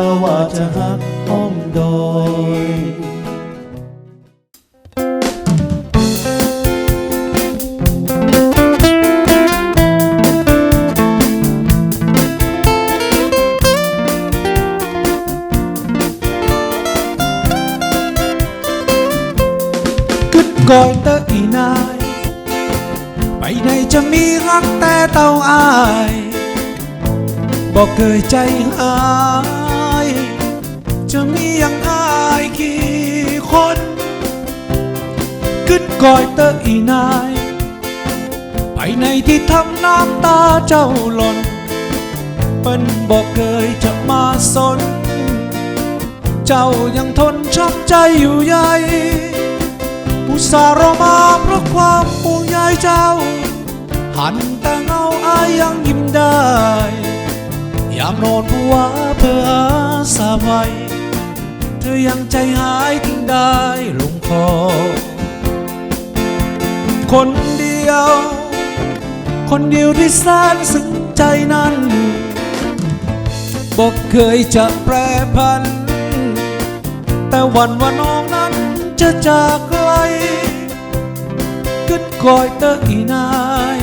ญญาว่าจะหักก้มดอยกึดก่อยเจะมีรักแต่เต้าอย่างอายกี่คนกึดก่อยเตออีนาย ไปไหนที่ทำน้ำตาเจ้าหล่นเปิ้นบอกเคยจะมาสน เจ้ายังทนช้ำใจอยู่ใหญ่อุตส่าห์รอมาเพราะความห่วงใยเจ้า หันแต่เงาอายยังยิ้มได้ ยามนอนผัวเพื่ออาสาไว้ เธอยังใจหายถึงได้ลงคอ คนเดียว คนเดียวที่แสนซึ้งใจนั้นบอกเคยจะแปรพัน แต่วันว่าน้องนั้นจะจากไกลกึดคอยเตออีนาย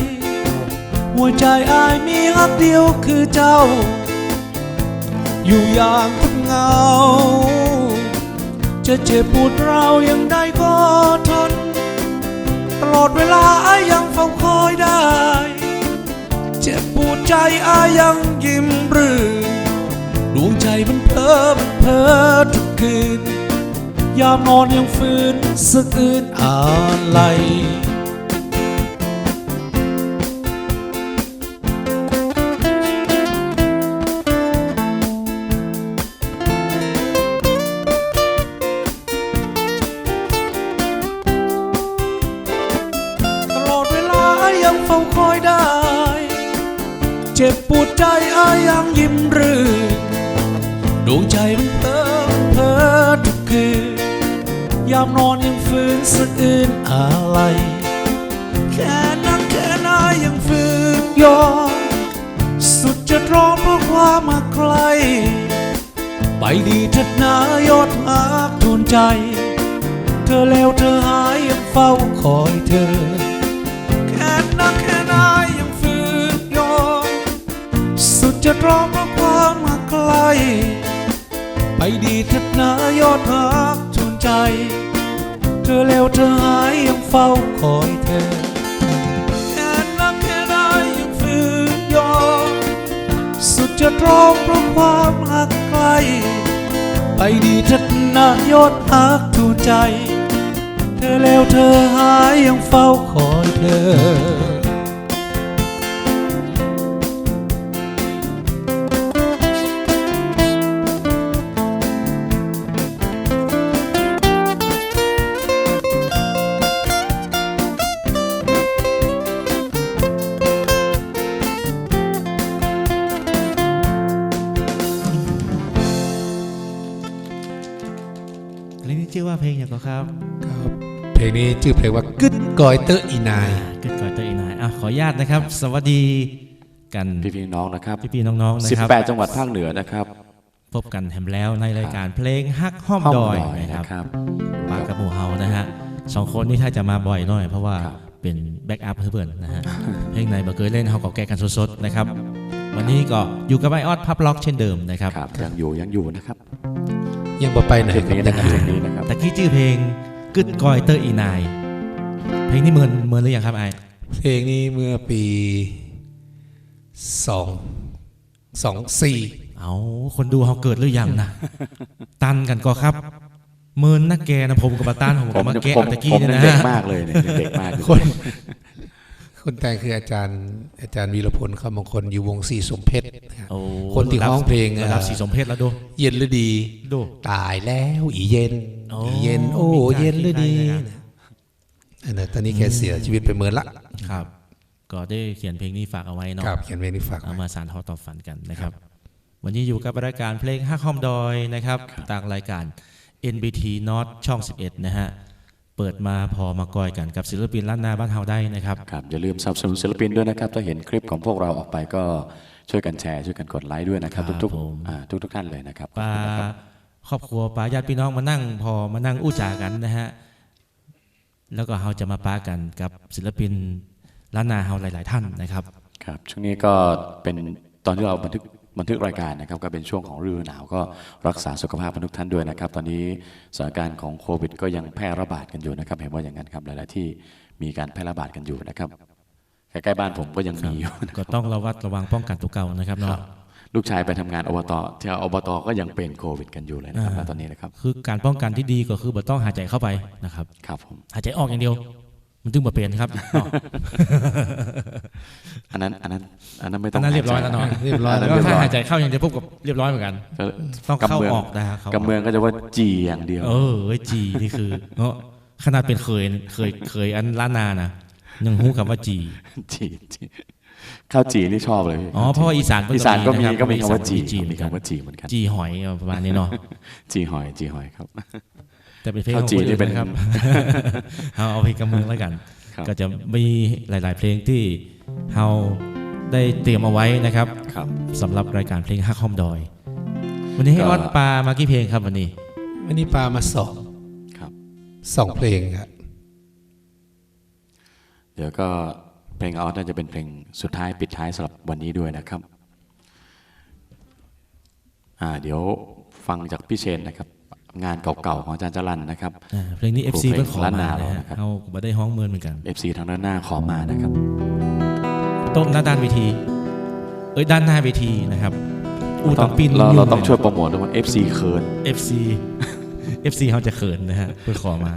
หัวใจอายมีฮักเดียวคือเจ้า อยู่อย่างทุกเงา จะเจ็บปวดเรายังได้ก็ทน ตลอดเวลาอายังเฝ้าคอยได้ เจ็บปวดใจอายังยิ้มรื่นดวงใจมันเพ้อมันเพ้อทุกคืน ยามนอนยังฝืนสะอื้นอะไร อายังยิ้มรื่นดวงใจมันเพ้อเพ้อทุกคืนยามนอนยังฝืนสะอื้นอะไรแค่นั้นแค่นายยังฝืนยอมสุดจะร้องเพราะความมาไกล ไปดีเถิดนายอดหักทุนใจ เธอแล้วเธอหายยังเฝ้าคอยเธอ จะร้องเพราะความมาไกล ไปดีเถิดนายอดรักทุนใจ เธอแล้วเธอหายยังเฝ้าคอยเธอแค่นั้นแค่นายยังฝืนยอมสุดจะร้องเพราะความหักไกล ไปดีเถิดนายอดรักทุนใจ เธอแล้วเธอหายยังเฝ้าคอยเธอ ชื่อเพลงว่า กึดกอยเตอร์อีนายเกิดก่อนตัวอีกหน่อยอะขออนุญาตนะครับ สวัสดีกันพี่พี่น้องนะครับพี่ๆน้องๆนะครับ18 จังหวัดภาคเหนือนะครับ พบกันแฮมแล้วในรายการเพลงฮักห้อมห้อมดอยดอยนะครับนะครับมากับหมู่เฮานะฮะสองคนนี่ถ้าจะมาบ่อยหน่อย เพราะว่าครับเป็นแบ็กอัพเพื่อนๆนะฮะเพลงไหนบ่เคยเล่นเฮาก็แก้กันสดๆนะครับ วันนี้ก็อยู่กับไอออดพับล็อกเช่นเดิมนะครับครับยังอยู่ยังอยู่นะครับยังบ่ไปไหนเพลงนี้ยันะงครับอยู่เพลงนี้นะครับตะกี้ชื่อเพลง กึดกอยเตอร์อีนายเพลงนี้เมินเมินหรือยังครับไอเพลงนี้เมื่อปีสองสองสี่เอาคนดูเฮาเกิดหรือยังนะตันกันก็ครับเมินนักแกนะผมกับปาต้านผมผกับมมาแกผมเอาตะกี้ผมเนี่ยยังนะเด็กฮะมากเลยเนี่ยยังเด็กมากอยู่คน คนแต่งคืออาจารย์อาจารย์วีรพลคำมงคลอยู่วงสี่สมเพชรนะฮะโอ้คนที่ร้องเพลงระดับอะสีสมเพชแล้วดูเย็นหรือดีดูตายแล้วอีเย็นโอ้อีเย็น โอ้มีการเย็นหรือดีที่ใดนะครับอันนั้นตอนนี้แกเสียชีวิตไปเมินละครับ ก็ได้เขียนเพลงนี้ฝากเอาไว้เนาะครับเขียนเพลงนี้ฝากเอาไว้มาสานทอต่อฝันกันนะครับ วันนี้อยู่กับรายการเพลงห้าคอมดอยนะครับตางรายการ NBT Not ช่อง 11 นะฮะ เปิดมาพอมากอยกันกับศิลปินล้านนาบ้านเฮาได้นะครับครับอย่าลืมสนับสนุนศิลปินด้วยนะครับถ้าเห็นคลิปของพวกเราออกไปก็ช่วยกันแชร์ช่วยกันกดไลค์ด้วยนะครับครับทุกผมๆอ่าทุกๆท่านเลยนะครับปาขอบคุณนะครับครอบครัวปาญาติพี่น้องมานั่งพอมานั่งอู้จากันนะฮะแล้วก็เฮาจะมาปากันกับศิลปินล้านนาเฮาหลาย ๆ ท่านนะครับ ครับช่วงนี้ก็เป็นตอนที่เราบันทึก บันทึกรายการนะครับก็เป็นช่วงของฤดูหนาวก็รักษาสุขภาพกันทุกท่านด้วยนะครับ ตอนนี้สถานการณ์ของโควิด ก็ยังแพร่ระบาดกันอยู่นะครับ เห็นว่าอย่างนั้นครับหลายๆที่มีการแพร่ระบาดกันอยู่นะครับใกล้ๆบ้านผมก็ยังมีอยู่นะก็ต้องระวัดระวังป้องกันตัวเก่านะครับครัเนาะบลูกชายไปทำงานอบตที่อบตก็ยังเป็นโควิด กันอยู่เลยนะครับณตอนนี้นะครับคือการป้องกันที่ดีก็คือบ่ต้องหายใจเข้าไปนะครับครับผมหายใจออกอย่างเดียว มันจึงบ่เป็นครับ อันนั้น อันนั้น อันนั้นไม่ต้อัอนงนั้นเรียบร้อยแล้วเนาะเรียบร้อยอันแล้นั้วนเรียบถ้าร้อยหายใจเข้าอย่างเดียวปุ๊บก็เรียบร้อยเหมือนกันก็ต้องเข้าำมืออกนะฮะเข้าออกกำเมืองก็จะว่าจีอย่างเดียว เออเว้ยจีนี่คือเนาะขนาดเป็นเคยเคยเคยอันล้านนานะยังหู้คำว่าจีจีจีข้าวจีนี่ชอบเลยพี่อ๋อเพราะว่าอีสานเพิ่งอีสานก็มีนะครับก็มีคำว่าจีจีเหมืมีอนกันคำว่าจีเหมือนกันจีหอยประมาณนี้เนาะจีหอยจีหอยครับ แต่เป็นเพลงขข้าอวงจีคนนี่อื่นเป็นนะครับเอาเอาเพลงกำเมืองแล้วกันครับก็จะมีหลาย ๆ เพลงที่เราได้เตรียมเอาไว้นะครับครับสำหรับรายการเพลงฮักคอมดอย วันนี้ให้ก็ออดปลามากี่เพลงครับวันนี้วันนี้ปามาสองครับสองเพลงครับเดี๋ยวก็เพลงออสน่าจะเป็นเพลงสุดท้ายปิดท้ายสำหรับวันนี้ด้วยนะครับอ่าเดี๋ยวฟังจากพี่เชนนะครับ งานเก่าๆของอาจารย์จรันนะครับอ่าเพลงนี้ FC เพลงเพิ่งขอล้านมานานะเราฮะนะครับเอาก็ได้ห้องเมือนเหมือนกัน FC ทางด้านหน้าขอมานะครับโต๊ะหน้าด้านเวที เอ้ยด้านหน้าเวทีนะครับอูตังปินเรายุ่เราต้องลช่วยโปรโมทด้วยว่า FC เคิน FC FC เขาจะเขินนะฮะเพื่อขอมา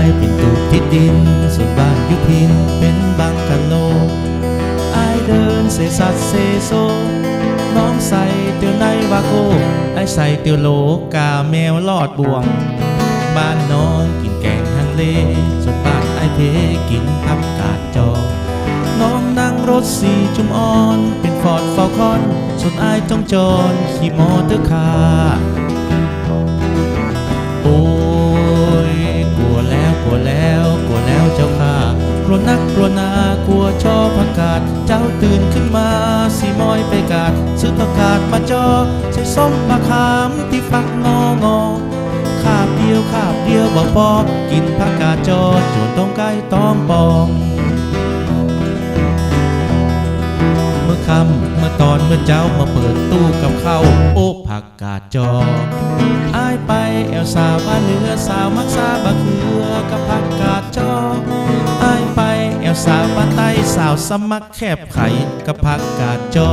ายเป็นตูบที่ดินส่วนบ้านยุพินเป็นบังกะโลอายเดินเซซัดเซโซ น้องใส่เตียวในวาโกไอายใส่เตียวโลกาแมวลอดบ่วง บ้านน้องกินแกงฮังเลส่วนบ้านไอายเพกินผักกาดจอน้องนั่งรถสีจุมอ่อน เป็นฟอร์ดฟอลคอน ส่วนอายต้องจอนขี่มอเตอร์คาร์ ลัวนักกลัวนากลัวชอบผักกาดเจ้าตื่นขึ้นมาสีมอยไปกาดซื้อผักกาดมาจอใส่ส้มมะขามที่ฟักงองอขาบเดียวขาบเดียวบอกปอกินผักกาดจอจนต้องไก่ต้องปองเมื่อค่ำเมื่อตอนเมื่อเจ้ามาเปิดตู้กับข้าวโอ้ผักกาดจออายไปแอวสาวบ้านเหนือสาวมักซาบะเขือกับผักกาด สาวบ้านใต้สาวสมัครแคบไข่กับผักกาดจอ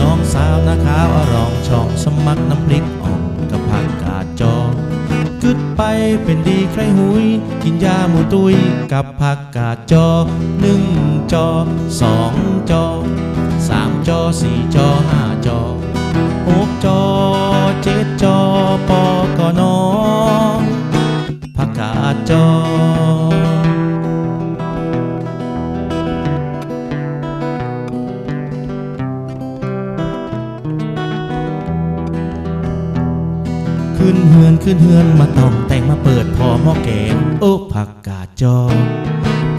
น้องสาวนาขาวอรองช่องสมัครน้ำพริกอ่องกับผักกาดจอกึดไปเป็นดีใครหุย กินยาหมูตุยกับผักกาดจอหนึ่งจอสองจอสามจอสี่จอห้าจอหกจอเจ็ดจอปอกนอผักกาดจอ ขึ้นเฮือนมาต้องแต่งมาเปิดพอหม้อแกงโอ้ผักกาดจอ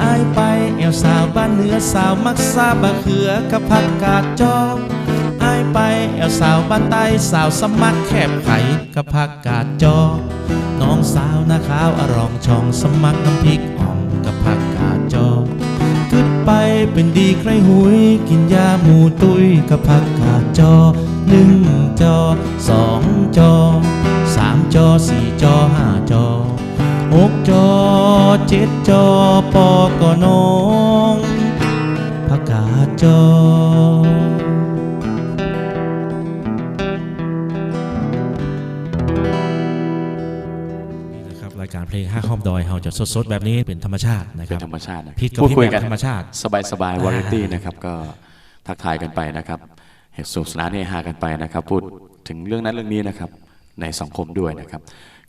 อายไปแอวสาวบ้านเหนือสาวมักซาบะเขือกับผักกาดจออายไปแอวสาวบ้านใต้สาวสมัครแคบไขกับผักกาดจอน้องสาวน้าขาวอรองช่องสมัครน้ำพริกอ่องกับผักกาดจอกึดไปเป็นดีใครหุยกินยาหมูตุยกับผักกาดจอหนึ่งจอสองจอสาม อสี่จอห้าจอหกจอเจ็ดจอปอก็น้องผักกาดจอ นี่นะครับรายการเพลงห้าห้อมดอยเราจะสดๆ แบบนี้เป็นธรรมชาตินะคเป็รันบธรรมชาตินะผิดกับพูดพี่คุยแบบกันธรรมชาติ สบายสบายวาไรตี้นะครับก็ทักทายกันไปนะครับเหตุสุขสนานเฮฮากันไปนะครับ พูดถึงเรื่องนั้นเรื่องนี้นะครับ ในสังคมด้วยนะครับ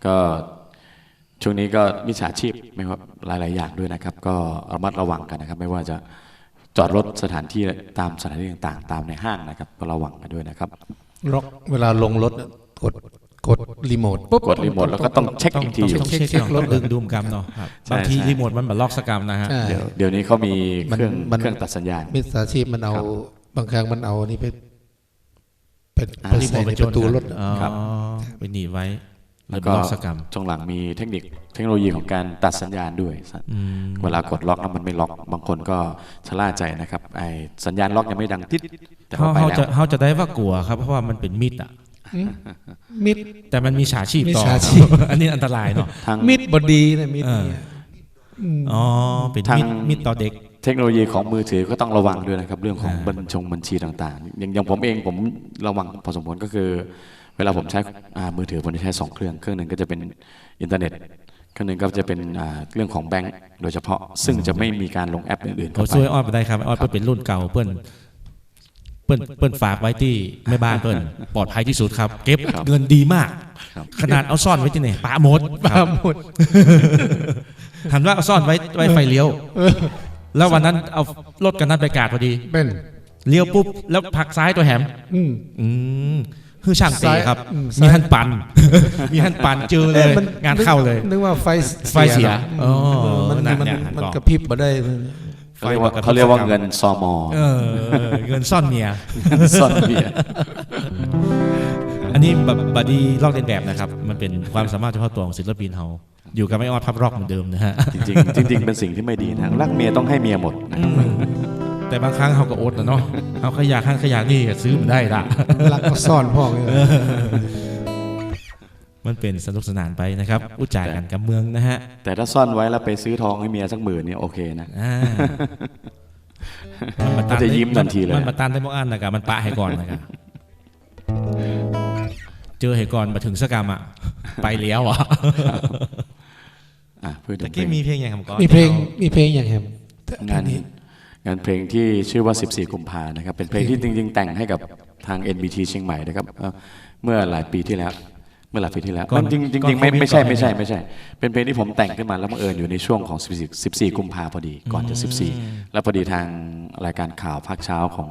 ก็ช่วงนี้ก็มิจฉาชีพไม่ว่าหลาย ๆ อย่างด้วยนะครับ ก็ระมัดระวังกันนะครับ ไม่ว่าจะจอดรถสถานที่ตามสถานที่ต่าง ๆ ตามในห้างนะครับ ก็ระวังกันด้วยนะครับล็อกเวลาลงรถกดกดรีโมทปุ๊บกดรีโมทแล้วก็ต้องเช็คต้องอีกทีต้องอยู่ต้องเช็คเช็ครรถถดึงดูมกรรมเนาะครับใช่บางทีใช่รีโมทมันแบบล็อกสกรรมนะฮะใช่เดี๋ยวเดี๋ยวนี้เขามีมันเครื่องมันเครื่องตัดสัญญาณมิจฉาชีพมันเอาครับบางครั้งมันเอานี่ไปเป็นอ่าไปรีโมใส่ทไปในจปนระตูรถอ๋อครับ ไปหนีบไว้แล้แล้ววก็ล็อกสกรรมช่วงหลังมีเทคนิคเทคโนโลยีของการตัดสัญญาณด้วยอืมเวลากดล็อกแล้วมันไม่ล็อก บางคนก็ชะล่าใจนะครับไอสัญญาณล็อกยังไม่ดังติดแต่เขาว่าไปเขาแล้จะวเขาจะได้ว่ากลัวครับ เพราะว่ามันเป็นมิดอะมิดแต่มันมีฉาชีพต่อมีฉาชีพอันนี้อันตรายเนาะทางมิดบดีนะมิดเออเนี่ยอ๋อเป็นทางมิดมิดต่อเด็กเทคโนโลยีของมือถือก็ต้องระวังด้วยนะครับ เรื่องของอ่าบัญชงบัญชีต่างๆอย่างอย่างผมเองผมระวังพอสมควรก็คือเวลาผมใช้อ่ามือถือผมจะใช้สองเครื่องเครื่องหนึ่งก็จะเป็นอินเทอร์เน็ตเครื่องหนึ่งก็จะเป็นอ่าเรื่องของแบงก์โดยเฉพาะ ซึ่งจะไม่มีการลงแอปอื่นๆเขาเข้าไปช่วยอ้อนไปได้ครับอ้อนเพื่อนเป็นรุ่นเก่าเพื่อนเพื่อนเพื่อนฝากไว้ที่แม่บ้านเพื่อนปลอดภัยที่สุดครับ เก็บเงินดีมากครับขนาดเอาซ่อนไว้ที่ไหนปาหมดปลาหมดหันว่าเอาซ่อนไว้ไว้ไฟเลี้ยว แล้ววันนั้นเอารถกันนั้นไปกาดพอดีเป็นเลี้ยวปุ๊บแล้วผลักซ้ายตัวแหมอืมอืม คือช่างเตะครับอืมมีหันปัน มีหันปันเจอเลยอ๊ะมันงานเข้าเลยนึกว่าไฟไฟเสียนะอ๋อเออมันนั่นมันเนี่ยมันหันกล้องกระพริบมาได้เขาเรียกว่าเขาเรียกว่าเงินซอมอเออเออเงินซ่อนเมียซ่อนเบียร์อันนี้แบบบอดี้ลอกเลียนแบบนะครับ มันเป็นความสามารถเฉพาะตัวของศิลปินเขาอยู่กับไม่ออดพับร็อกเหมือนเดิมนะฮะจริงๆจริงๆเป็นสิ่งที่ไม่ดีนะรักเมียต้องให้เมียหมดนะครับ แต่บางครั้งเขาก็อดนะเนาะเขาขยากข้างขยากนี่ก็ซื้อมันได้ละรักก็ซ่อนพ่อไว้มันเป็นสนุกสนานไปนะครับ อุจจากันกับเมืองนะฮะ แต่ถ้าซ่อนไว้แล้วไปซื้อทองให้เมียสักหมื่นเนี่ยโอเคนะอ่ามันมาตันจะยิ้มทันทีเลยมันมาตันได้มอกอันนะครับมันปะให้ก่อนนะครับเจอให้ก่อนมาถึงสกรรมอะไปเลี้ยวอะอะเพื่อถึตะงกี้มีเพลงอย่างคำก่อนมีเพลงมีเพลงอย่างแฮมงาน งานเพลงที่ชื่อว่า 14 กุมภานะครับ เป็นเพลงที่จริง ๆ แต่งให้กับทาง NBT เชียงใหม่นะครับเอ่อเมื่อหลายปีที่แล้ว เมื่อหลายปีที่แล้วมันจริงจริงๆไม่ไม่ใช่ไม่ใช่ไม่ใช่ เป็นเพลงที่ผมแต่งขึ้นมาแล้วบังเอิญอยู่ในช่วงของ 14 14 กุมภาพอดี ก่อนจะ 14 แล้วพอดีทางรายการข่าวภาคเช้าของ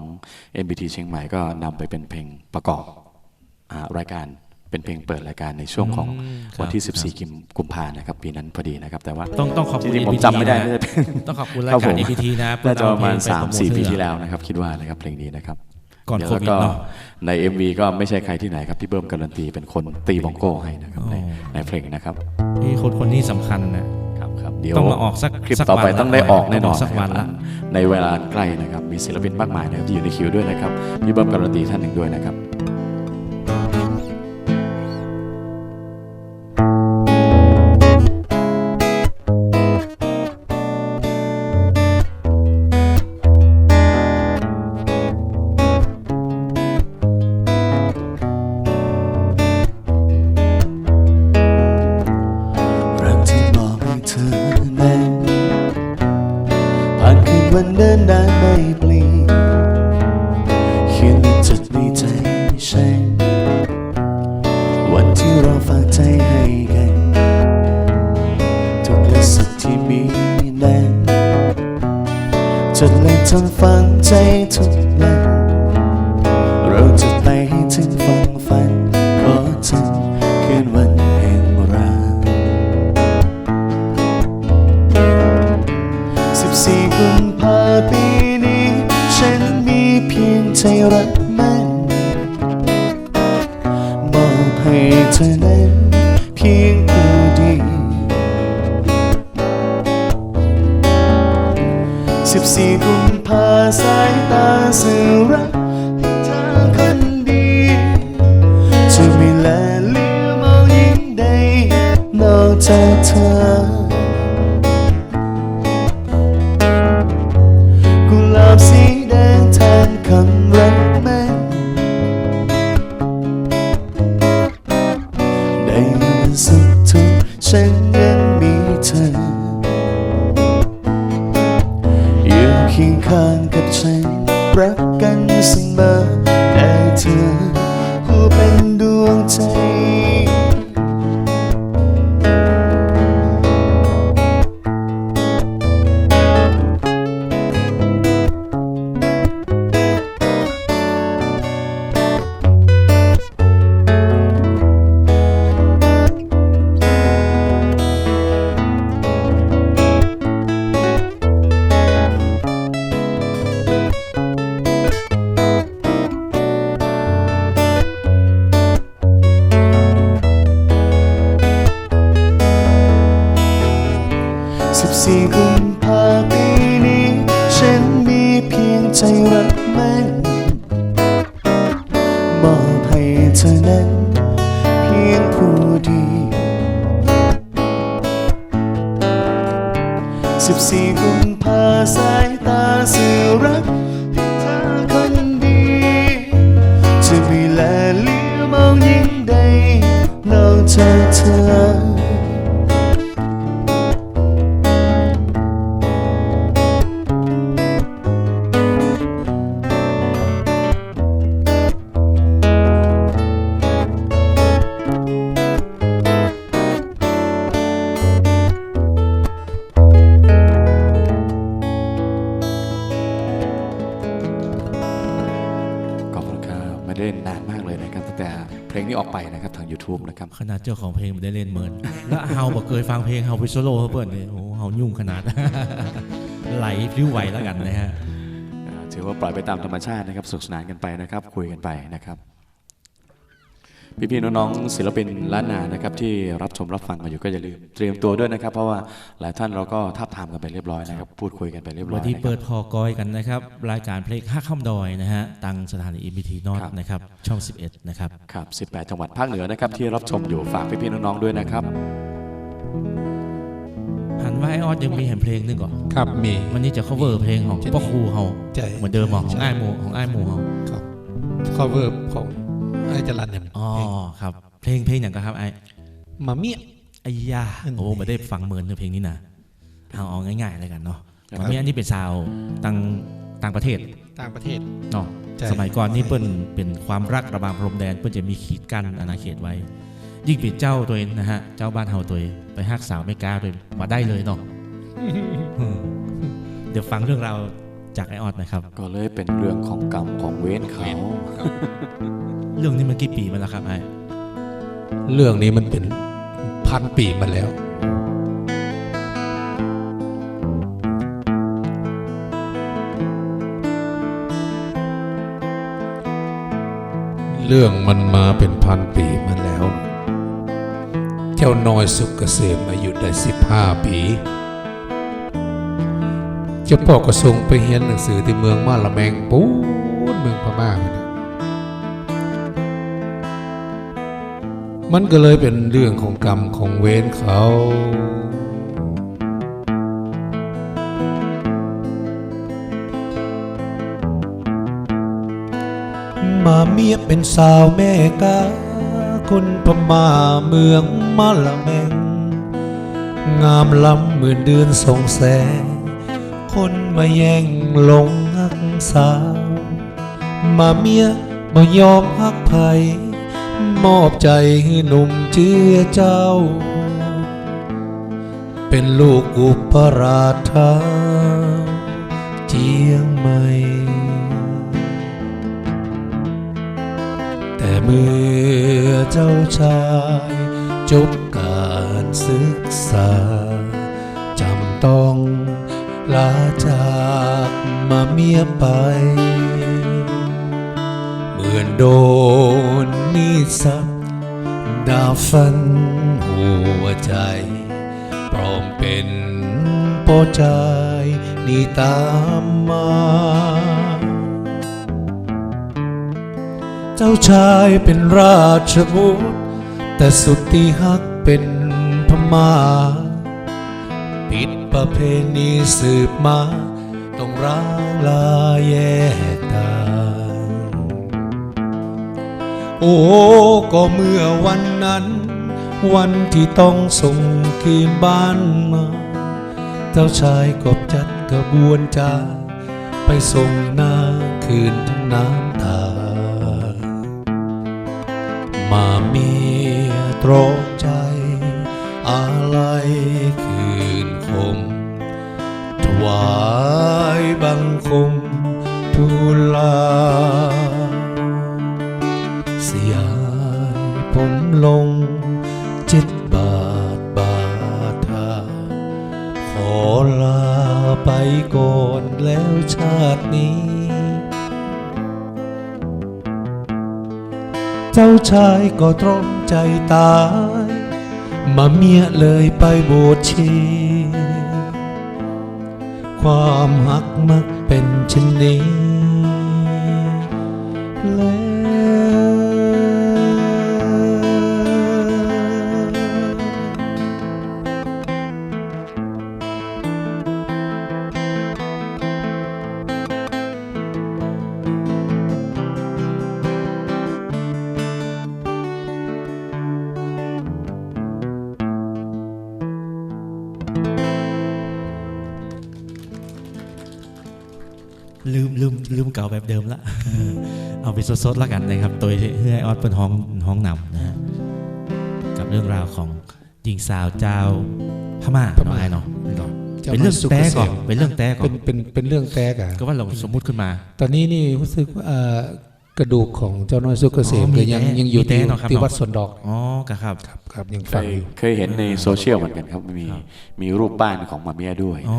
NBT เชียงใหม่ก็นำไปเป็นเพลงประกอบอ่ารายการ เป็นเพลงเปิดรายการในช่วงของวันที่ 14กุมกุมภานะครับปีนั้นพอดีนะครับแต่ว่าต้องต้องขอบจคุณริงๆผม APT จำไม่ได้นะน่าจะเป็นต้องขอบคุณรายครับการผม APT นะน่าจะประมาณเพื่อนสามเอเพลงสี่ไปโปรโทปีที่แล้วนะครับคิดว่านะครับเพลงนี้นะครับก่อนเดี๋ยวโควิดแล้วก็เนาะใน MV ก็ไม่ใช่ใครที่ไหนครับ พี่เบิ้มการันตีเป็นคนตีบองโก้ให้นะครับในอ๋อในเพลงนะครับเอ้ยคนคนนี้สำคัญนะครับครับเดี๋ยวต้องมาออกสักคลิปสักต่อไปวันละต้องได้ออกแน่นอนสักวันนะคละรับในเวลาใกล้นะครับมีศิลปินมากมายนะครับที่อยู่ในคิวด้วยนะครับพี่เบิ้มการันตีท่านหนึ่งด้วยนะครับ ขนาดเจ้าของเพลงไม่ได้เล่นเหมือน แล้วเฮาบอกเคยฟังเพลงเฮาไปโซโล่เพื่อนเลยโอ้โหเฮายุ่งขนาด ไหลพลิ้วไหวแล้วกันนะฮะอ่าถือว่าปล่อยไปตามธรรมชาตินะครับสุขสนานกันไปนะครับ คุยกันไปนะครับ พี่ๆน้องๆศิลปินล้านนานะครับที่รับชมรับฟังกันอยู่ก็อย่าลืมเตรียมตัวด้วยนะครับ เพราะว่าหลายท่านเราก็ทับทามกันไปเรียบร้อยนะครับพูดคุยกันไปเรียบร้อวัยนที่นะคเปิรับดพอกอยกันนะครับ รายการเพลงห้าค่ำดอยนะฮะตังสถานีอิมพีทีนอตครับนะครับช่อง 11 นะครับครับ 18 จังหวัดภาคเหนือนะครับที่รับชมอยู่ฝากพี่ๆน้องๆด้วยนะครับหันว่าไอออสยังมีแห่งเพลงหนึงก่อนครับมีวันนี้จะ cover เพลงของพ่อครูเฮาใช่เหมือนเดิมเหรอของไอ้ายหมูของไอ้ายหมูเฮาครับ cover ของไอ้ จรันเนี่ยอ๋อครับ เพลงเพลงอย่างก็ครับไอ้มาเมียไอ้ยาอืมโอ้ไม่ได้ฟังเมินเพลงนี้นะเอาเอาง่ายๆเลยกันเนาะครับตอนนี้อันนี้เป็นซาวด์ต่างต่างประเทศต่างประเทศเนาะใช่สมัยก่อนนี่เปิ้นเป็นความรักระหว่างพรมแดนเปิ้นจะมีขีดกั้นอาณาเขตไว้ ยิ่งเป็นเจ้าตัวเองนะฮะเจ้าบ้านเฮาตัวเองไปฮักสาวไม่กล้าตัวเองมาได้เลยเนาะอืมเดี๋ยวฟังเรื่องราว จากไอออดนะครับ ก็เลยเป็นเรื่องของกรรมของเว้นเขาเรื่องนี้มันกี่ปีมาแล้วครับไอ้เรื่องนี้มันเป็นพันปีมาแล้วเรื่องมันมาเป็นพันปีมาแล้ว เจ้าน้อยสุกเกษมอายุได้สิบห้าปีเจ้าพ่อก็ส่งไปเรียนหนังสือที่เมืองมาละแมงปูนเมืองพม่ามันก็เลยเป็นเรื่องของกรรมของเวรเขา มาเมียเป็นสาวแม่กาคนพม่าเมืองมาละแมง งามล้ำเหมือนเดือนสองแสง คนมาแย่งหลงหักสาว มาเมียบ่ยอมหักไผมอบใจให้หนุ่มเจือเจ้า เป็นลูกอุปราชาเจียงใหม่แต่เมื่อเจ้าชายจบการศึกษาจำต้อง ลาจากมาเมียไป เหมือนโดนมีดสับดาฟันหัวใจ พร้อมเป็นปรใจนี่ตามมา เจ้าชายเป็นราชบุตร แต่สุดที่ฮักเป็นพม่า ประเพณีสืบมา ต้องร้างลาแยกทาโอ้ ก็เมื่อวันนั้น วันที่ต้องส่งคืนบ้านมา เจ้าชายกบจัดกระบวนจาไปส่งนาคืนทั้งน้ำตา มาเมียตรองใจ อะไรคืน คม ถวายบังคมทูลลาเสียายผมลงจ็ดบาทบาทาขอลาไปก่อนแล้วชาตินี้ เจ้าชายก็ตรอมใจตาย มาเมียเลยไปโบสถ์ชี ความหักมักเป็นเช่นนี้ ก่าแบบเดิมละ เอาไปสดๆแล้วกันนะครับตัวเฮือไอออดเป็นห้องห้องนำนะฮะกับเรื่องราวของหญิงสาวเจ้าพม่าพม่าน้องไอ้เนาะเป็นก่อนจ้าเป็นเรื่องสุกแต้เกษก่อนมเป็นเรื่องแต้ก่อเป็นนเป็นเป็นเรื่องแตกอะก็ว่าเราสมมุติขึ้นมา ตอนนี้นี่รู้สึกว่าเอ่อกระดูกของเจ้าน้อยสุกเกษมอ๋อมีก็ยังแต้ยังอยู่มีแต้ที่เนอะครับที่เนอะวัดสวนดอกอ๋อก็ครับครับครับยังเคฟังยอยู่เคยเห็นในโซเชียลเหมือนกันครับมีมีรูปบ้านของมาเมียด้วยอ๋อ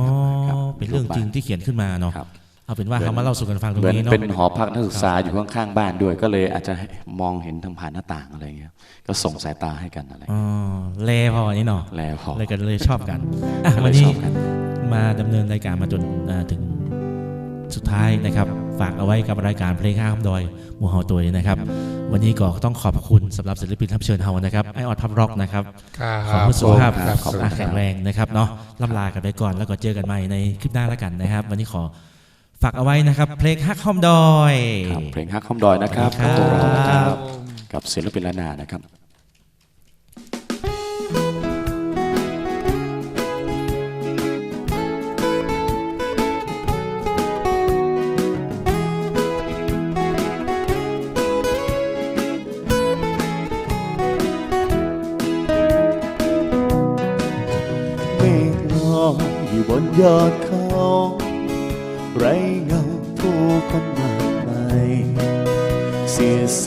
ครับเป็นเรื่องจริงที่เขียนขึ้นมาเนาะครับ เอาเป็นว่าเขามาเล่าสู่กันฟังตรงเหมือนนี้เนาะเป็นหอพักนักศึกษาอยู่ข้างๆบ้านด้วย ก็เลยอาจจะมองเห็นทางผ่านหน้าต่างอะไรเงี้ยก็ส่งสายตาให้กันอะไรอ๋อแลพออันนี้เนาะแล้วพอเลยกันเลยชอบกันอะก็เลยวันนี้ชอบกันมาดำเนินรายการมาจนอ่าถึงสุดท้ายนะครับ ฝากเอาไว้กับรายการเพลงข้ามดอยหมู่เฮาตัวนี้นะครับ วันนี้ก็ต้องขอบคุณสำหรับศิลปินรับเชิญเฮานะครับไอออดพับร็อกนะครับขอให้สุขภาพครับขอแข็งแรงนะครับเนาะล่ำลากันไปก่อนแล้วก็เจอกันใหม่ในคลิปหน้าแล้วกันนะครับ วันนี้ขอ ฝากเอาไว้นะครับ เพลงฮักคอมดอยครับเพลงฮักคอมดอยนะครับครับพวกเรานะครับ กับศิลปินละนานะครับเมฆลอยอยู่บนยอดเขา ไรเงาผู้คนมากมายเสียแส